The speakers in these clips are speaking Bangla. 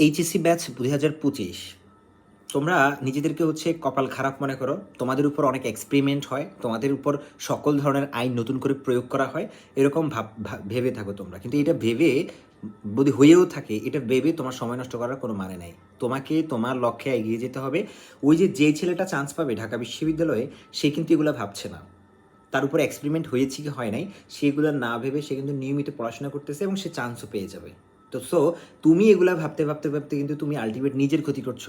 এইচএসসি ব্যাচ দুই হাজার পঁচিশ। তোমরা নিজেদেরকে হচ্ছে কপাল খারাপ মনে করো। তোমাদের উপর অনেক এক্সপেরিমেন্ট হয়। তোমাদের উপর সকল ধরনের আইন নতুন করে প্রয়োগ করা হয়। এরকম ভাব ভেবে থাকো তোমরা। কিন্তু এটা ভেবে যদি হয়েও থাকে, এটা ভেবে তোমার সময় নষ্ট করার কোনো মানে নাই। তোমাকে তোমার লক্ষ্যে এগিয়ে যেতে হবে। ওই যে যে ছেলেটা চান্স পাবে ঢাকা বিশ্ববিদ্যালয়ে, সে কিন্তু এগুলো ভাবছে না। তার উপর এক্সপেরিমেন্ট হয়েছে কি হয় নাই, সেগুলো না ভেবে সে কিন্তু নিয়মিত পড়াশোনা করতেছে এবং সে চান্সও পেয়ে যাবে। তো সো তুমি এগুলা ভাবতে ভাবতে ভাবতে কিন্তু তুমি আলটিমেট নিজের ক্ষতি করছ।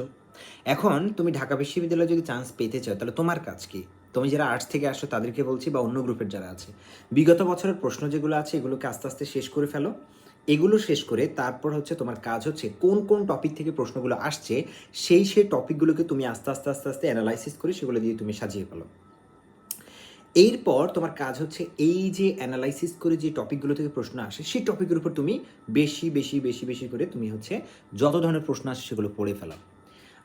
এখন তুমি ঢাকা বিশ্ববিদ্যালয়ে যদি চান্স পেতে চাও, তাহলে তোমার কাজ কি? তুমি যারা আর্টস থেকে আসো তাদেরকে বলছি বা অন্য গ্রুপের যারা আছে, বিগত বছরের প্রশ্ন যেগুলো আছে, এগুলোকে আস্তে আস্তে শেষ করে ফেলো। এগুলো শেষ করে তারপর হচ্ছে তোমার কাজ হচ্ছে কোন কোন টপিক থেকে প্রশ্নগুলো আসছে, সেই সেই টপিকগুলোকে তুমি আস্তে আস্তে আস্তে আস্তে অ্যানালাইসিস করে সেগুলো দিয়ে তুমি সাজিয়ে ফেলো। এরপর তোমার কাজ হচ্ছে এই যে অ্যানালাইসিস করে যে টপিকগুলো থেকে প্রশ্ন আসে, সেই টপিকের উপর তুমি বেশি বেশি বেশি বেশি করে তুমি হচ্ছে যত ধরনের প্রশ্ন আসে সেগুলো পড়ে ফেলাও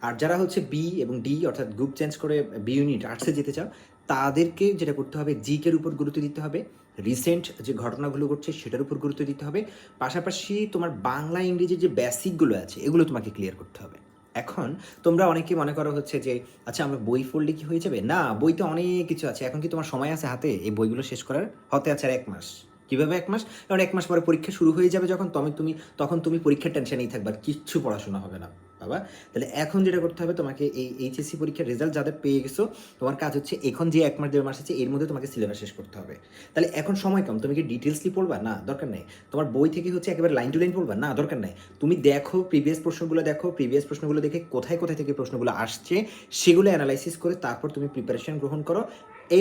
আর যারা হচ্ছে বি এবং ডি অর্থাৎ গ্রুপ চেঞ্জ করে বি ইউনিট আর্টসে যেতে চাও, তাদেরকে যেটা করতে হবে জিকের উপর গুরুত্ব দিতে হবে রিসেন্ট যে ঘটনাগুলো ঘটছে সেটার উপর গুরুত্ব দিতে হবে, পাশাপাশি তোমার বাংলা, ইংরেজির যে বেসিকগুলো আছে, এগুলো তোমাকে ক্লিয়ার করতে হবে। এখন তোমরা অনেকে মনে করো হচ্ছে যে আচ্ছা আমরা বই পড়লে কি হয়ে যাবে? না, বই তো অনেক কিছু আছে। এখন কি তোমার সময় আছে হাতে? এই বইগুলো শেষ করার হতে আছে আর এক মাস। কীভাবে এক মাস? কারণ এক মাস পরে পরীক্ষা শুরু হয়ে যাবে যখন তুমি, তখন তুমি পরীক্ষার টেনশনেই থাকবে আর কিচ্ছু পড়াশোনা হবে না। বাবা। তাহলে এখন যেটা করতে হবে, তোমাকে এই এইচএসসি পরীক্ষার রেজাল্ট যাদের পেয়ে গেছো, তোমার কাজ হচ্ছে এখন যে এক মাস, দেড় মাস আছে, এর মধ্যে তোমাকে সিলেবাস শেষ করতে হবে। তাহলে এখন সময় কম, তুমি কি ডিটেলসলি পড়বা? না, দরকার নেই। তোমার বই থেকে হচ্ছে একেবারে লাইন টু লাইন পড়বা? না, দরকার নেই। তুমি দেখো প্রিভিয়াস প্রশ্নগুলো, দেখো প্রিভিয়াস প্রশ্নগুলো দেখে কোথায় কোথায় থেকে প্রশ্নগুলো আসছে, সেগুলো অ্যানালাইসিস করে তারপর তুমি প্রিপারেশন গ্রহণ করো।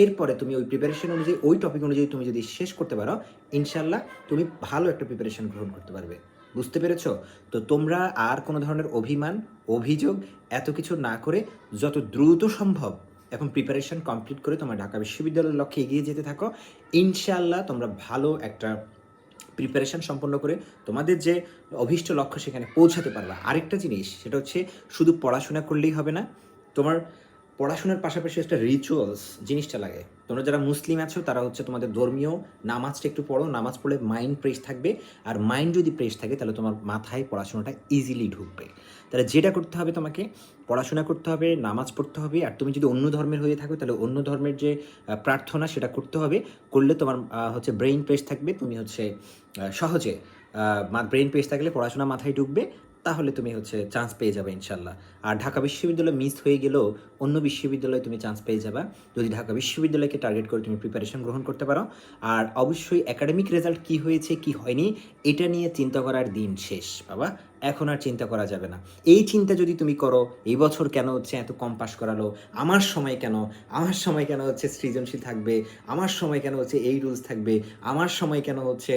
এরপরে তুমি ওই প্রিপারেশন অনুযায়ী, ওই টপিক অনুযায়ী তুমি যদি শেষ করতে পারো ইনশাল্লাহ তুমি ভালো একটা প্রিপারেশন গ্রহণ করতে পারবে। বুঝতে পেরেছ? তো তোমরা আর কোনো ধরনের অভিমান, অভিযোগ এত কিছু না করে যত দ্রুত সম্ভব এখন প্রিপারেশন কমপ্লিট করে তোমার ঢাকা বিশ্ববিদ্যালয়ের লক্ষ্যে এগিয়ে যেতে থাকো। ইনশাল্লাহ তোমরা ভালো একটা প্রিপারেশন সম্পন্ন করে তোমাদের যে অভীষ্ট লক্ষ্য সেখানে পৌঁছাতে পারবা। আরেকটা জিনিস, সেটা হচ্ছে শুধু পড়াশোনা করলেই হবে না, তোমার পড়াশোনার পাশাপাশি একটা রিচুয়ালস জিনিসটা লাগে। তোমরা যারা মুসলিম আছো, তারা হচ্ছে তোমাদের ধর্মীয় নামাজটা একটু পড়ো। নামাজ পড়লে মাইন্ড ফ্রেশ থাকবে। আর মাইন্ড যদি ফ্রেশ থাকে, তাহলে তোমার মাথায় পড়াশোনাটা ইজিলি ঢুকবে। তাহলে যেটা করতে হবে তোমাকে, পড়াশোনা করতে হবে, নামাজ পড়তে হবে। আর তুমি যদি অন্য ধর্মের হয়ে থাকো, তাহলে অন্য ধর্মের যে প্রার্থনা সেটা করতে হবে। করলে তোমার হচ্ছে ব্রেইন ফ্রেশ থাকবে। তুমি হচ্ছে সহজে ব্রেইন পেস থাকলে পড়াশোনা মাথায় ঢুকবে, তাহলে তুমি হচ্ছে চান্স পেয়ে যাবে ইনশাল্লাহ। আর ঢাকা বিশ্ববিদ্যালয় মিস হয়ে গেলেও অন্য বিশ্ববিদ্যালয়ে তুমি চান্স পেয়ে যাবে। যদি ঢাকা বিশ্ববিদ্যালয়কে টার্গেট করে তুমি প্রিপারেশন গ্রহণ করতে পারো। আর অবশ্যই একাডেমিক রেজাল্ট কি হয়েছে, কি হয়নি, এটা নিয়ে চিন্তা করার দিন শেষ, বাবা। এখন আর চিন্তা করা যাবে না। এই চিন্তা যদি তুমি করো, এই বছর কেন হচ্ছে এত কম পাস করালো? আমার সময় কেন? আমার সময় কেন হচ্ছে সৃজনশীল থাকবে? আমার সময় কেন হচ্ছে এই রুলস থাকবে? আমার সময় কেন হচ্ছে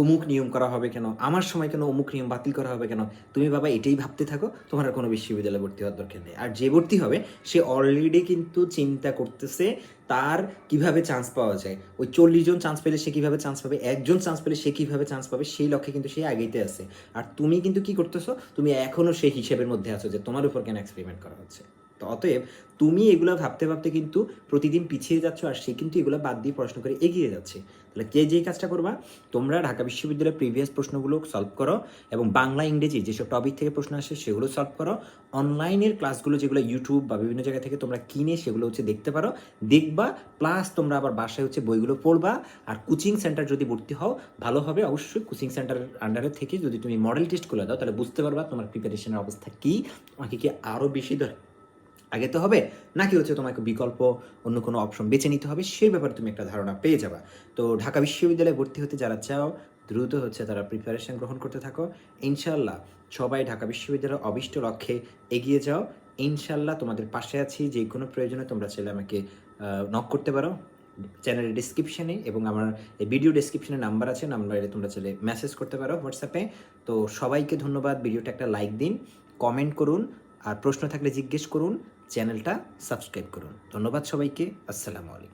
অমুক নিয়ম করা হবে কেন? আমার সময় কেন অমুক নিয়ম বাতিল করা হবে কেন? তুমি বাবা এটাই ভাবতে থাকো, তোমার আর কোনো বিশ্ববিদ্যালয়ে ভর্তি হওয়ার দরকার নেই। আর যে ভর্তি হবে, সে অলরেডি কিন্তু চিন্তা করতেছে তার কীভাবে চান্স পাওয়া যায়? ওই চল্লিশ জন চান্স পেলে সে কীভাবে চান্স পাবে? একজন চান্স পেলে সে কীভাবে চান্স পাবে? সেই লক্ষ্যে কিন্তু সে আগেইতে আছে। আর তুমি কিন্তু কি করতেছো? তুমি এখনও সেই হিসেবের মধ্যে আছো যে তোমার উপর কেন এক্সপেরিমেন্ট করা হচ্ছে? তো অতএব তুমি এগুলো ভাবতে ভাবতে কিন্তু প্রতিদিন পিছিয়ে যাচ্ছ আর সে কিন্তু এগুলো বাদ দিয়ে পড়াশোনা করে এগিয়ে যাচ্ছে। তাহলে কে যেই কাজটা করবা? তোমরা ঢাকা বিশ্ববিদ্যালয়ের প্রিভিয়াস প্রশ্নগুলো সলভ করো এবং বাংলা, ইংরেজি যেসব টপিক থেকে প্রশ্ন আসে সেগুলো সলভ করো। অনলাইনের ক্লাসগুলো যেগুলো ইউটিউব বা বিভিন্ন জায়গা থেকে তোমরা কিনে সেগুলো হচ্ছে দেখতে পারো। দেখবা প্লাস তোমরা আবার বাসায় হচ্ছে বইগুলো পড়বা। আর কোচিং সেন্টার যদি ভর্তি হও, ভালো হবে অবশ্যই। কোচিং সেন্টারের আন্ডারে থেকে যদি তুমি মডেল টেস্ট করে দাও, তাহলে বুঝতে পারবা তোমার প্রিপারেশনের অবস্থা কী। তোমাকে কি আরও বেশি ধর আগে তো হবে, নাকি হচ্ছে তোমাকে বিকল্প অন্য কোনো অপশন বেছে নিতে হবে, সেই ব্যাপারে তুমি একটা ধারণা পেয়ে যাবা। তো ঢাকা বিশ্ববিদ্যালয়ে ভর্তি হতে যারা চাও, দ্রুত হচ্ছে তারা প্রিপারেশন গ্রহণ করতে থাকো। ইনশাল্লাহ সবাই ঢাকা বিশ্ববিদ্যালয়ের অবিষ্ট লক্ষ্যে এগিয়ে যাও। ইনশাল্লাহ তোমাদের পাশে আছি, যে কোনো প্রয়োজনে তোমরা চাইলে আমাকে নক করতে পারো। চ্যানেলের ডিসক্রিপশনে এবং আমার এই ভিডিও ডিসক্রিপশনে নাম্বার আছে নাম্বারে তোমরা চাইলে মেসেজ করতে পারো হোয়াটসঅ্যাপে তো সবাইকে ধন্যবাদ ভিডিওটা একটা লাইক দিন কমেন্ট করুন, আর প্রশ্ন থাকলে জিজ্ঞেস করুন। চ্যানেলটা সাবস্ক্রাইব করুন। ধন্যবাদ সবাইকে। আসসালামু আলাইকুম।